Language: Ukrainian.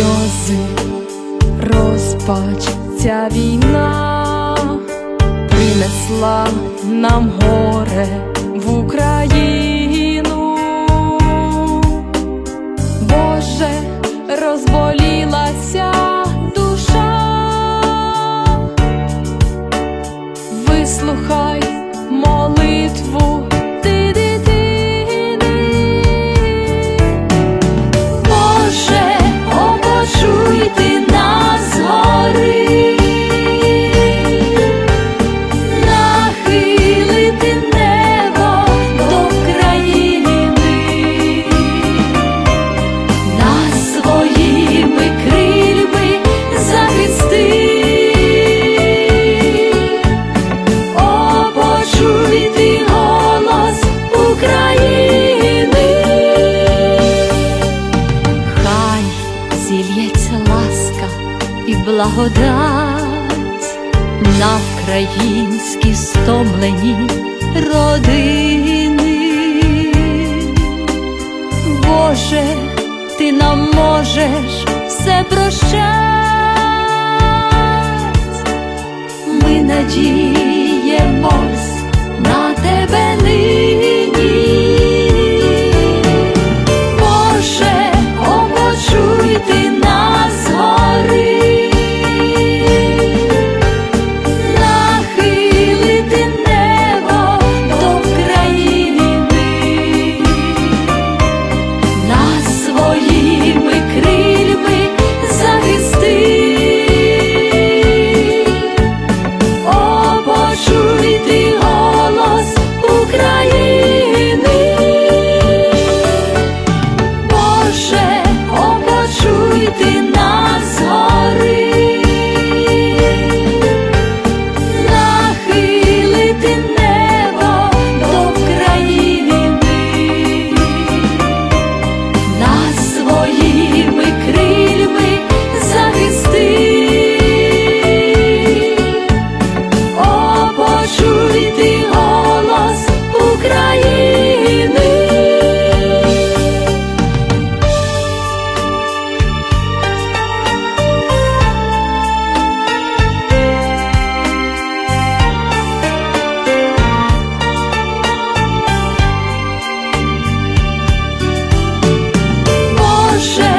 сльози, розпач ця війна принесла нам горе в Україні. Благодать на українські стомлені родини. Боже, ти нам можеш все прощать. Ми надії duszę